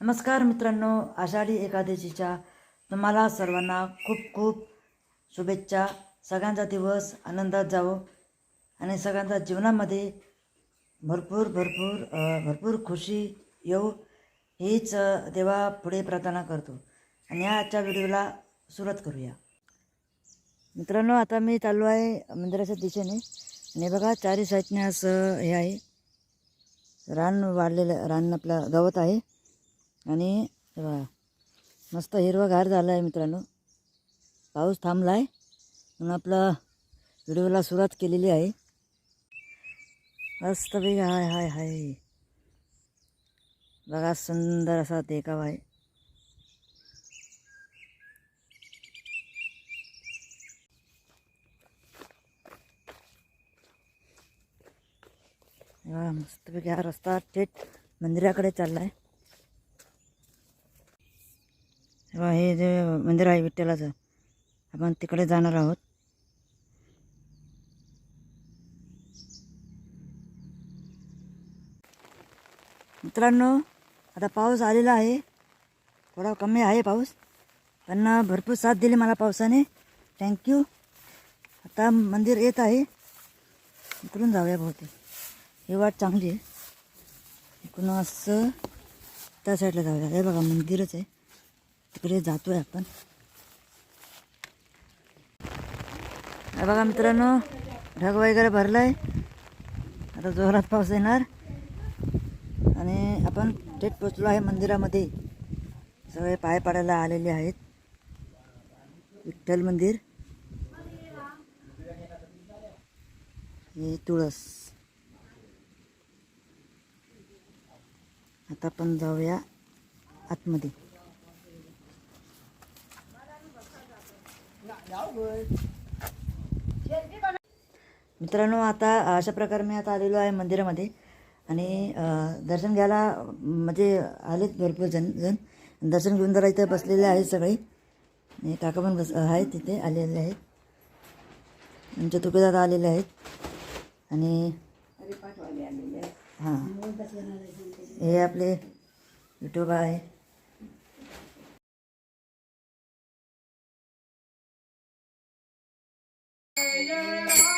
नमस्कार मित्रांनो आषाढी एकादशीच्या तुम्हाला सर्वांना खूप खूप शुभेच्छा. सगळ्यांचा दिवस आनंदात जावो आणि सगळ्यांच्या जीवनामध्ये भरपूर भरपूर भरपूर खुशी येऊ हीच देवा पुढे प्रार्थना करतो. आणि या आजच्या व्हिडिओला सुरुवात करूया. मित्रांनो आता मी चाललो आहे मंदिराच्या दिशेने. आणि बघा चारी साईडने असं हे आहे. रान वाढलेलं रान आपलं गवत आहे. आणि बघा मस्त हिरवंगार झालं आहे मित्रांनो. पाऊस थांबला आहे म्हणून आपलं व्हिडिओला सुरुवात केलेली आहे. मस्त वेग हाय हाय हाय. बघा सुंदर असा देखावा आहे. हा मस्तपैकी हा रस्ता थेट मंदिराकडे चालला आहे तेव्हा हे जे मंदिर आहे विठ्ठलाचं आपण तिकडे जाणार आहोत. मित्रांनो आता पाऊस आलेला आहे. थोडा कमी आहे पाऊस पण भरपूर साथ दिली मला पावसाने. थँक्यू आता मंदिर येत आहे. इकडून जाऊया बहुतेक ही वाट चांगली आहे. इकडून असं त्या साईडला जाऊया. हे बघा मंदिरच आहे. तिकडे जातो आहे आपण बघा मित्रांनो ढग वगैरे भरलं आहे आता जोरात पाऊस येणार. आणि आपण थेट पोचलो आहे मंदिरामध्ये. सगळे पाय पाडायला आलेले आहेत. विठ्ठल मंदिर. हे तुळस. आता आपण जाऊया आतमध्ये. मित्रांनो आता अशा प्रकारे मी आता आलेलो आहे मंदिरामध्ये. आणि दर्शन घ्यायला म्हणजे आलेत भरपूर जण जण. दर्शन घेऊन जरा इथे बसलेले आहेत सगळे. आणि काका पण बस आहेत तिथे आलेले आहेत. आमच्या तुकेदादा आलेले आहेत. आणि हां. हे आपले युट्यूब आहे. yeah.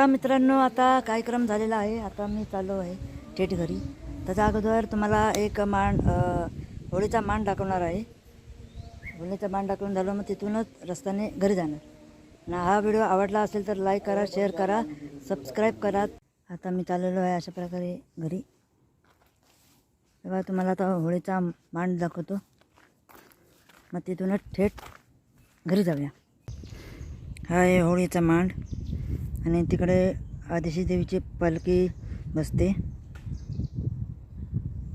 बघा मित्रांनो आता कार्यक्रम झालेला आहे. आता मी चाललो आहे थेट घरी. त्याच्या अगोदर तुम्हाला एक मान होळीचा मान दाखवणार आहे. होळीचा मान दाखवून झालो मग तिथूनच रस्त्याने घरी जाणार. ना हा व्हिडिओ आवडला असेल तर लाईक करा शेअर करा सबस्क्राईब करा. आता मी चाललेलो आहे अशा प्रकारे घरी. तेव्हा तुम्हाला आता होळीचा मान दाखवतो. मग तिथूनच थेट घरी जाऊया. हा आहे होळीचा मांड. आणि तिकडे आदिशी देवीची पालखी बसते.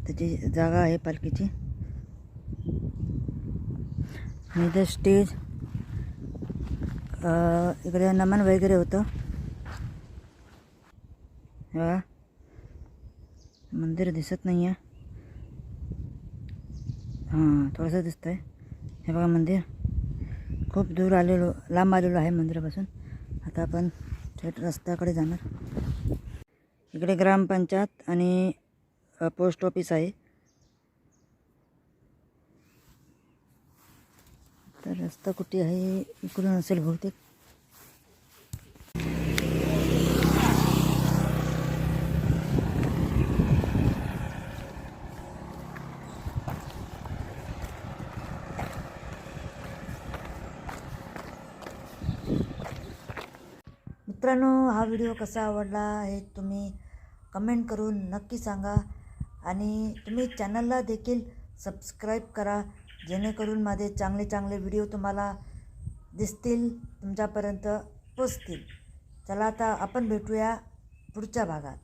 त्याची जागा आहे पालखीची. आणि इथं स्टेज इकडे नमन वगैरे होतं. हे बघा. मंदिर दिसत नाही आहे हां थोडंसं दिसतं आहे हे बघा मंदिर. खूप दूर आलेलो लांब आलेलो आहे मंदिरापासून. आता आपण थेट रस्त्याकडे जाणार. इकडे ग्रामपंचायत आणि पोस्ट ऑफिस आहे. तर रस्ता कुठे आहे इकडून असेल बहुतेक. मित्रांनो हा व्हिडिओ कसा आवडला हे तुम्ही कमेंट करून नक्की सांगा आणि तुम्ही चॅनलला देखील सबस्क्राईब करा जेणेकरून माझे चांगले चांगले व्हिडिओ तुम्हाला दिसतील तुमच्यापर्यंत पोचतील. चला आता आपण भेटूया पुढच्या भागात.